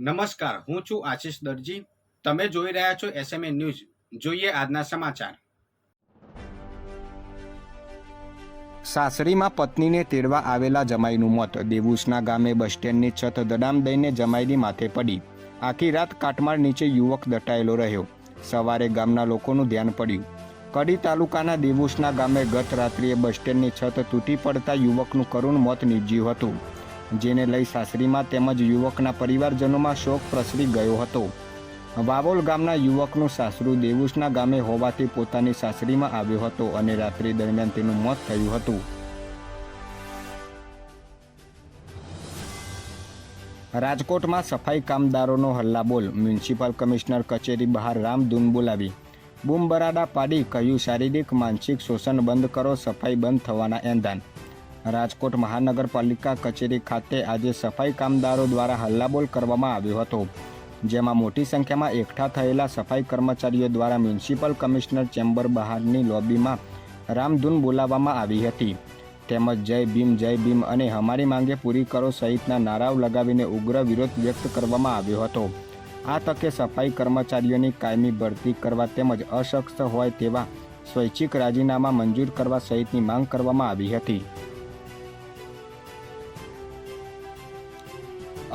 નમસ્કાર, હું છું આશિષ દરજી. તમે જોઈ રહ્યા છો એસએમએ ન્યૂઝ જોઈએ આજના સમાચાર. સાસરીમાં પત્નીને તેડવા આવેલા જમાઈનું મોત. દેવુસના ગામે બસ સ્ટેન્ડની છત દડામ દઈને જમાઈની માથે પડી. આખી રાત કાટમાળ નીચે યુવક દટાયેલો રહ્યો. સવારે ગામના લોકોનું ધ્યાન પડ્યું. કડી તાલુકાના દેવુસના ગામે ગત રાત્રિએ બસ સ્ટેન્ડની છત તૂટી પડતા યુવકનું કરુણ મોત નીપજ્યું હતું. જેને લઈ સાસરીમાં તેમજ યુવકના પરિવારજનોમાં શોક પ્રસરી ગયો હતો. વાવોલ ગામના યુવકનું સાસરું દેવુસના ગામે હોવાથી પોતાની સાસરીમાં આવ્યો હતો અને રાત્રિ દરમિયાન તેનું મોત થયું હતું. રાજકોટમાં સફાઈ કામદારોનો હલ્લાબોલ, મ્યુનિસિપલ કમિશનર કચેરી બહાર રામધૂન બોલાવી. બૂમબરાડા પાડી કહ્યું, શારીરિક, માનસિક શોષણ બંધ કરો, સફાઈ બંધ થવાના એંધાન રાજકોટ મહાનગરપાલિકા કચેરી ખાતે આજે સફાઈ કામદારો દ્વારા હલ્લાબોલ કરવામાં આવ્યો હતો. જેમાં મોટી સંખ્યામાં એકઠા થયેલા સફાઈ કર્મચારીઓ દ્વારા મ્યુનિસિપલ કમિશનર ચેમ્બર બહારની લોબીમાં રામધૂન બોલાવવામાં આવી હતી. તેમજ જય ભીમ જય ભીમ અને હમારી માંગે પૂરી કરો સહિતના નારાઓ લગાવીને ઉગ્ર વિરોધ વ્યક્ત કરવામાં આવ્યો હતો. આ તકે સફાઈ કર્મચારીઓની કાયમી ભરતી કરવા તેમજ અશક્ત હોય તેવા સ્વૈચ્છિક રાજીનામા મંજૂર કરવા સહિતની માંગ કરવામાં આવી હતી.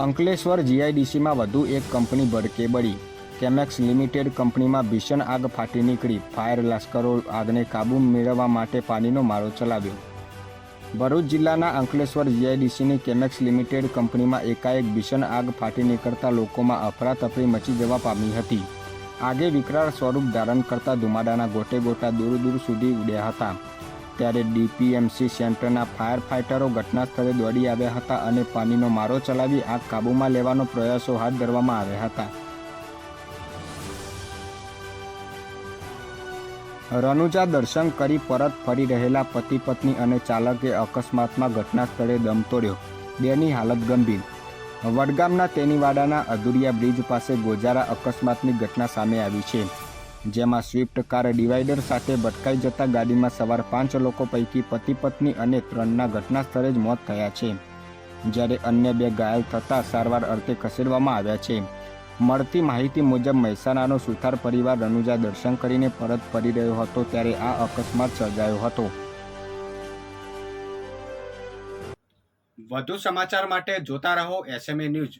અંકલેશ્વર જીઆઈડીસીમાં વધુ એક કંપની ભડકે બળી. કેમેક્સ લિમિટેડ કંપનીમાં ભીષણ આગ ફાટી નીકળી. ફાયર લશ્કરો આગને કાબૂ મેળવવા માટે પાણીનો મારો ચલાવ્યો. ભરૂચ જિલ્લાના અંકલેશ્વર જીઆઈડીસીની કેમેક્સ લિમિટેડ કંપનીમાં એકાએક ભીષણ આગ ફાટી નીકળતા લોકોમાં અફરાતફરી મચી જવા પામી હતી. આગે વિકરાળ સ્વરૂપ ધારણ કરતા ધુમાડાના ગોટે ગોટા દૂર દૂર સુધી ઉડ્યા હતા. ત્યારે ડીપીએમસી સેન્ટરના ફાયર ફાઇટરો ઘટના સ્થળે દોડી આવ્યા હતા અને પાણીનો મારો ચલાવી આગ કાબૂમાં લેવાનો પ્રયાસો હાથ ધરવામાં આવ્યા હતા. રનુજા દર્શન કરી પરત ફરી રહેલા પતિ પત્ની અને ચાલકે અકસ્માતમાં ઘટના સ્થળે દમ તોડ્યો. બેની હાલત ગંભીર. વડગામના તેનીવાડાના અધુરિયા બ્રિજ પાસે ગોજારા અકસ્માતની ઘટના સામે આવી છે. જેમાં સ્વિફ્ટ કાર ડિવાઈડર સાથે ભટકાઈ જતા ગાડીમાં સવાર પાંચ લોકો પૈકી પતિ પત્ની અને ત્રણના ઘટના સ્થળે જ મોત થયા છે. જ્યારે અન્ય બે ઘાયલ થતાં સારવાર અર્થે ખસેડવામાં આવ્યા છે. મળતી માહિતી મુજબ મહેસાણાનો સુથાર પરિવાર રનુજા દર્શન કરીને પરત ફરી રહ્યો હતો ત્યારે આ અકસ્માત સર્જાયો હતો. વધુ સમાચાર માટે જોતા રહો એસએમએ ન્યૂઝ.